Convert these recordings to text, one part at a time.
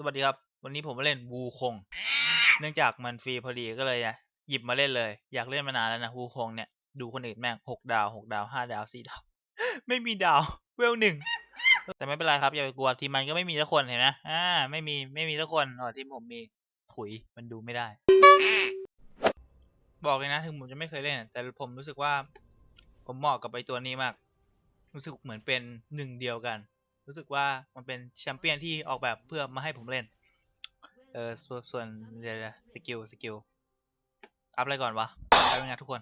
สวัสดีครับ วันนี้ผมมาเล่นวูคง เนื่องจากมันฟรีพอดีก็เลยอะหยิบมาเล่นเลย อยากเล่นมานานแล้วนะวูคงเนี่ย ดูคนอื่นแม่งหกดาวหกดาวห้าดาวสี่ดาว ไม่มีดาวเวลหนึ่ง แต่ไม่เป็นไรครับอย่าไปกลัวทีมมันก็ไม่มีทุกคนเห็นนะอ่า ไม่มีไม่มีทุกคนอ๋อทีมผมมีถุยมันดูไม่ได้ บอกเลยนะ ถึงผมจะไม่เคยเล่น แต่ผมรู้สึกว่า ผมเหมาะกับไอตัวนี้มาก รู้สึกเหมือนเป็นหนึ่งเดียวกัน รู้สึกว่ามันเป็นแชมเปี้ยนที่ออกแบบเพื่อมาให้ผมเล่น เออส่วนส่วนเดี๋ยวสกิลสกิลอัพอะไรก่อนวะไปเป็นไงทุกคน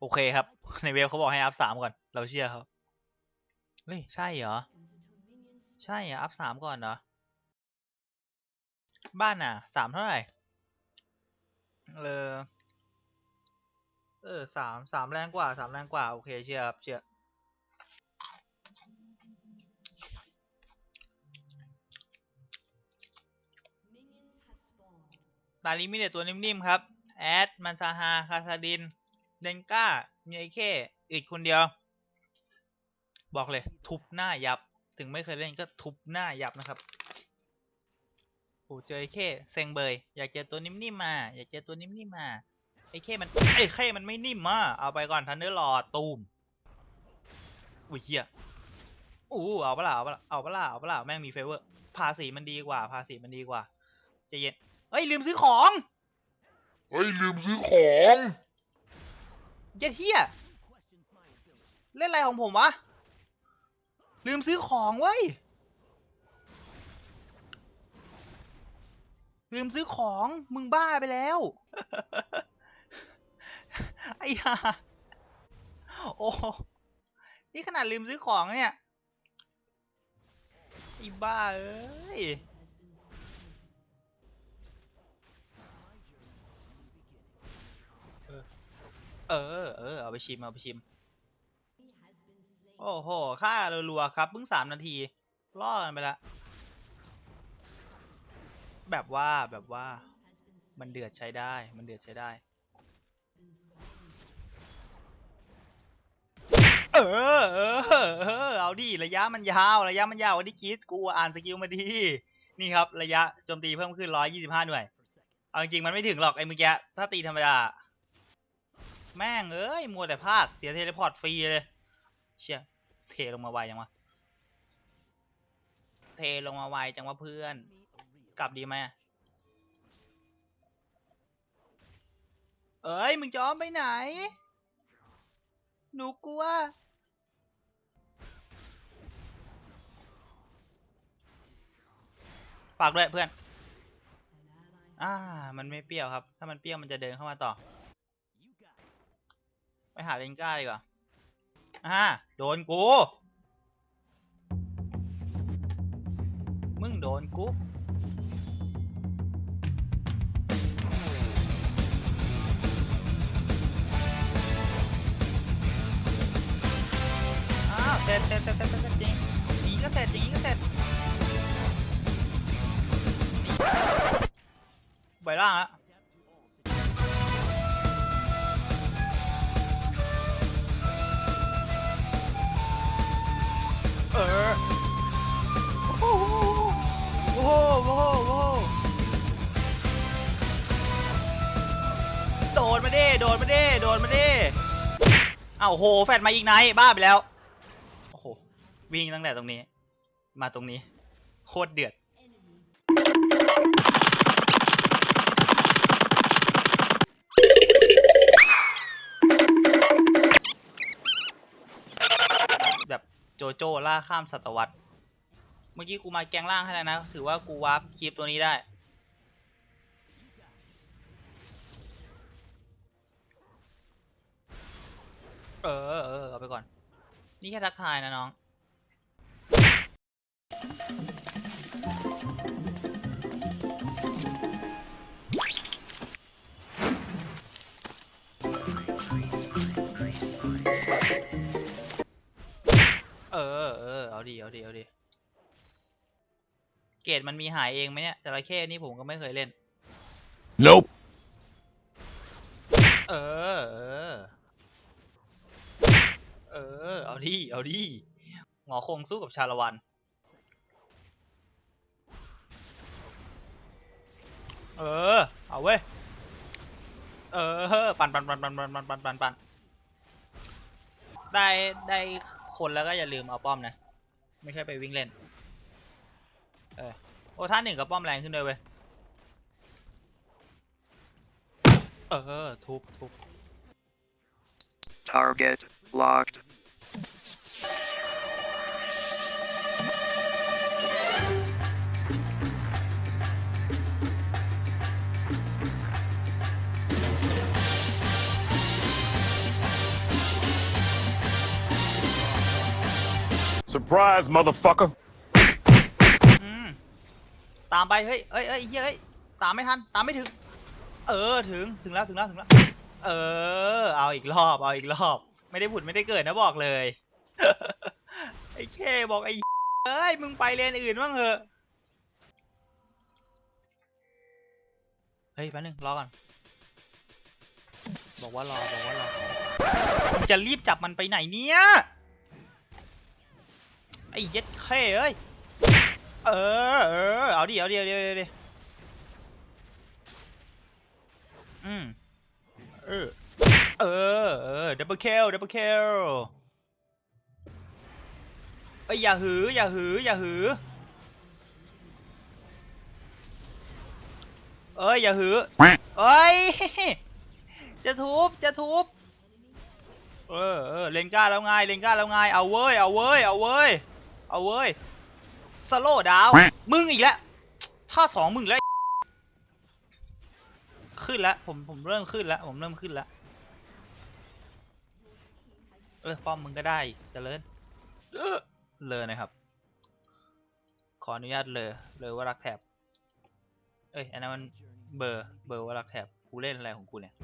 โอเคครับ ในเว็บเขาบอกให้อัพสามก่อน เราเชื่อเขาเฮ้ย ใช่เหรอ ใช่เหรออัพสามก่อนเหรอ บ้านอะสามเท่าไหร่ เออ เออสามสามแรงกว่าสามแรงกว่า โอเคเชื่อครับเชื่อตาลีมีแต่ตัวนิ่มๆครับ แอด มันซาฮา คาซาดิน เดนก้ามีไอเคอีกคนเดียว บอกเลย ทุบหน้ายับ ถึงไม่เคยเล่นก็ทุบหน้ายับนะครับโอ้เจอไอเคเซ็งเบย อยากเจอตัวนิ่มๆมา อยากเจอตัวนิ่มๆมา ไอเคมันไอเคมันไม่นิ่มอะเอาไปก่อนทันเดอร์ลอตูมอุ้ยเฮียอู้เอาเปล่ะเอาเปล่ะเอาปล่ะเอาปล่ะแม่งมีเฟเวอร์ภาษีมันดีกว่า ภาษีมันดีกว่าใจเย็นเอ้ยลืมซื้อของ เฮ้ยลืมซื้อของ เย็ดเฮียเล่นอะไรของผมวะ ลืมซื้อของเว้ย ลืมซื้อของมึงบ้าไปแล้ว ไอ้ห่าโอ้ นี่ขนาดลืมซื้อของเนี่ยไอ้บ้าเอ้ย เออเออเอาไปชิมเอาไปชิม โอ้โหค่ารัวๆครับเพิ่งสามนาทีล่อกันไปละแบบว่าแบบว่ามันเดือดใช้ได้มันเดือดใช้ได้ เออเออเออเอาดิระยะมันยาวระยะมันยาวว่าที่คิดกูอ่านสกิลมาดีนี่ครับระยะโจมตีเพิ่มขึ้น 125 หน่วย เอาจริงๆมันไม่ถึงหรอกไอ้เมื่อกี้ถ้าตีธรรมดา แม่งเอ้ย มัวแต่ภาคเสียเทเลพอร์ตฟรีเลย เชี่ย เทลงมาไวจังวะ เทลงมาไวจังวะเพื่อน กลับดีไหมเอ้ย มึงจ้อมไปไหน หนูกลัวฝากด้วยเพื่อน อ่า มันไม่เปรี้ยวครับ ถ้ามันเปรี้ยวมันจะเดินเข้ามาต่อ ไปหาเลนก้าดีกว่าอ่าโดนกู มึงโดนกูอ้าวเสร็จเสร็จเสร็จเสร็จเสร็จจริงอย่างนี้ก็เสร็จอย่างนี้ก็เสร็จไปล่างแล้ว มาดิโดนมาดิโดนมาดิเอ้าโหแฟดมาอีกไนบ้าไปแล้วโอ้โหวิ่งตั้งแต่ตรงนี้ มาตรงนี้ โคตรเดือดแบบโจโจ้ล่าข้ามศตวรรษ เมื่อกี้กูมาแกงล่างให้แล้วนะ ถือว่ากูวาร์ปคลิปตัวนี้ได้ เออเออเอาไปก่อน นี่แค่ทักทายนะน้อง เออเออเอาดีเอาดีเอาดีเกรดมันมีหายเองไหมเนี่ยจระเข้นี่ผมก็ไม่เคยเล่น Nope. เออเออเออเอาดิ เอาดิ หงอคงสู้กับชาละวัน เออ เอาเว้ย เออ ปันปันปันปันปันปันปันปันปันได้ได้คนแล้วก็อย่าลืมเอาป้อมนะ ไม่ใช่ไปวิ่งเล่น เออ โอ้ท่าหนึ่งกับป้อมแรงขึ้นด้วยเว้ย เออ ทุบทุบ Target locked. Surprise, motherfucker. อืมตามไป เฮ้ยเอ้ยเอ้ยเฮ้ยเฮ้ย ตามไม่ทัน ตามไม่ถึง เออ ถึง ถึงแล้ว ถึงแล้ว ถึงแล้ว เออ เอาอีกรอบ เอาอีกรอบ ไม่ได้ผุดไม่ได้เกิดนะบอกเลย ไอ้เคบอกไอ้เอ้ย มึงไปเลนอื่นบ้างเหอะ เฮ้ยแป๊บนึงรอก่อน บอกว่ารอ บอกว่ารอ มึงจะรีบจับมันไปไหนเนี่ย ไอ้เย็ดเคเอ้ย เออ เออ เอาดิ เอาดิ เอาดิเอาดิอืม เออ เออ เออ ดับเบิลเคลดับเบิลเคลเอ้ยอย่าหือ อย่าหือ อย่าหือ เอ้ย อย่าหือ เอ้ย จะทุบ จะทุบ เออเออเลนก้าแล้วไงเลนก้าแล้วไง เอาเว้ย เอาเว้ย เอาเว้ย เอาเว้ยสโลว์ดาว มึงอีกแล้วท่าสองมึงแล้ว ขึ้นแล้วผมผมเริ่มขึ้นแล้วผมเริ่มขึ้นแล้วเออป้อมมึงก็ได้เจริญเออเลยนะครับ ขออนุญาตเลยเลยว่ารักแถบเอ้ยอันนั้นมันเบอร์เบอร์ว่ารักแถบกูเล่นอะไรของกูเนี่ย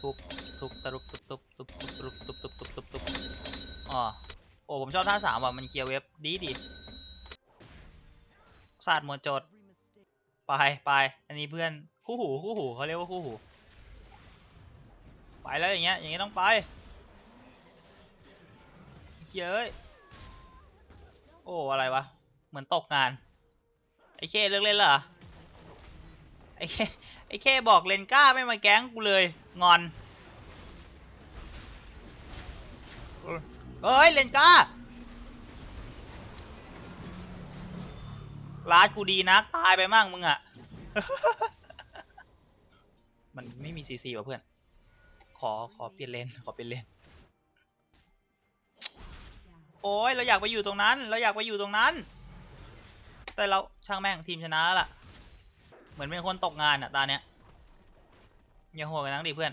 ทุบทุบตะลุบตุบตุบตุบตุบตุบตุบตุบตุบตุบตุบอ๋อโอ้ผมชอบท่าสามว่ะมันเคลียร์เว็บดีดี ศาสตร์หมวดโจทย์ไปไปอันนี้เพื่อนคู่หูคู่หูเขาเรียกว่าคู่หู ไปแล้วอย่างเงี้ยอย่างเงี้ยต้องไปเฮ้ยโอ้อะไรวะเหมือนตกงานไอ้เคเลิกเล่นเหรอไอ้เคไอ้เคบอกเลนก้าไม่มาแก๊งกูเลยงอนเฮ้ยเลนก้า ร้านกูดีนักตายไปมั่งมึงอะ มันไม่มีซีซีว่ะเพื่อน ขอขอเปลี่ยนเลนขอเปลี่ยนเลน โอ้ยเราอยากไปอยู่ตรงนั้น เราอยากไปอยู่ตรงนั้น แต่เราช่างแม่งทีมชนะแล้วล่ะ เหมือนเป็นคนตกงานอะตาเนี้ยอย่าโหดกันนังดิเพื่อน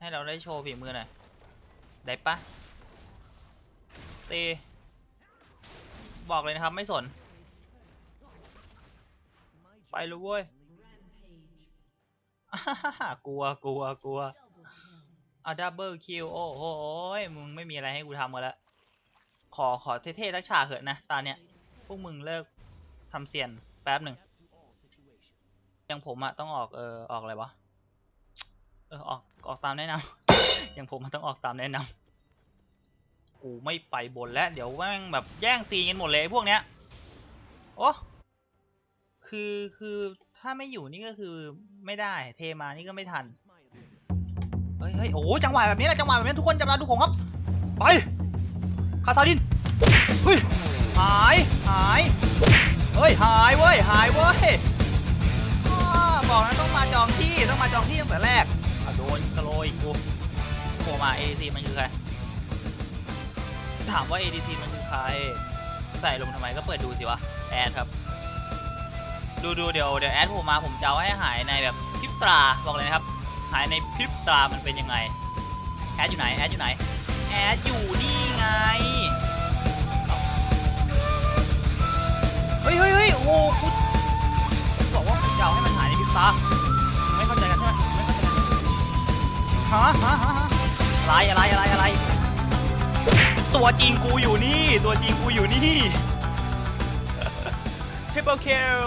ให้เราได้โชว์ฝีมือหน่อย ได้ปะตีบอกเลยนะครับไม่สน ไปเลยเว้ยกลัวกลัวกลัวเอาดับเบิลคิวโอ้โหมึงไม่มีอะไรให้กูทำกันล้วขอขอเท่ๆทักฉากเถอะนะตาเนี้ยพวกมึงเลิกทำเสียนแป๊บหนึ่งอย่างผมอะต้องออกเออออกอะไรวะเออออกออกตามแนะนำอย่างผมมันต้องออกตามแนะนำกูไม่ไปบนแล้ว เดี๋ยวแม่งแบบแย่งซีกันหมดเลยพวกเนี้ยโอ้ คือคือถ้าไม่อยู่นี่ก็คือไม่ได้เทมานี่ก็ไม่ทันเฮ้ยเฮ้ยโอ้จังหวะแบบนี้แหละจังหวะแบบนี้ทุกคนจับตาดูผมครับไปคาซาดินเฮ้ยหายหายเฮ้ยหายเว้ยหายเว้ยอ้อบอกนะต้องมาจองที่ต้องมาจองที่ตั้งแต่แรกโดนกระโลยกูโผล่มา ADC มันคือใครถามว่า ADC มันคือใคร ใส่ลงทำไมก็เปิดดูสิวะแอดครับ ดูดูเดี๋ยวเดี๋ยวแอดผมมาผมจะเอาให้หายในแบบพริบตาบอกเลยนะครับหายในพริบตามันเป็นยังไงแอดอยู่ไหนแอดอยู่ไหนแอดอยู่นี่ไงเฮ้ยเฮ้ยเฮ้ยโอ้โหกูบอกว่าผมจะเอาให้มันหายในพริบตาไม่เข้าใจกันใช่ไหมไม่เข้าใจกันฮะฮะฮะอะไรอะไรอะไรอะไรตัวจริงกูอยู่นี่ ตัวจริงกูอยู่นี่ Triple kill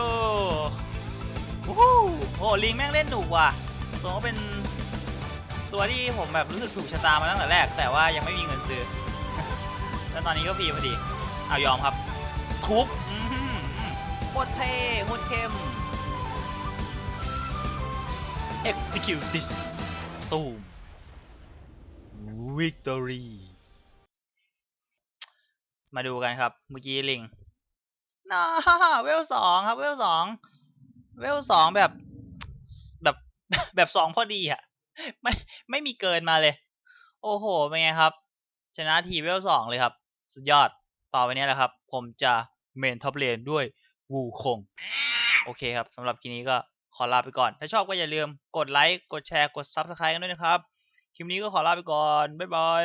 วู้ฮู้โอ้ลิงแม่งเล่นหนุกว่ะสมก็เป็นตัวที่ผมแบบรู้สึกถูกชะตามาตั้งแต่แรก แต่ว่ายังไม่มีเงินซื้อ แล้วตอนนี้ก็ฟรีพอดี เอายอมครับ ทุบโคตรเท่โคตรเข้ม execute this ตูม victory มาดูกันครับ เมื่อกี้ลิง น่าเวลสองครับ เวลสองเวลสองแบบแบบแบบสองพอดีอะไม่ไม่มีเกินมาเลย โอ้โหเป็นไงครับ ชนะทีเวลสองเลยครับ สุดยอดต่อไปนี้แหละครับ ผมจะเมนท็อปเลนด้วยวูคง โอเคครับสำหรับคลิปนี้ก็ขอลาไปก่อน ถ้าชอบก็อย่าลืมกดไลค์ กดแชร์ กด Subscribe กันด้วยนะครับ คลิปนี้ก็ขอลาไปก่อน บ๊ายบาย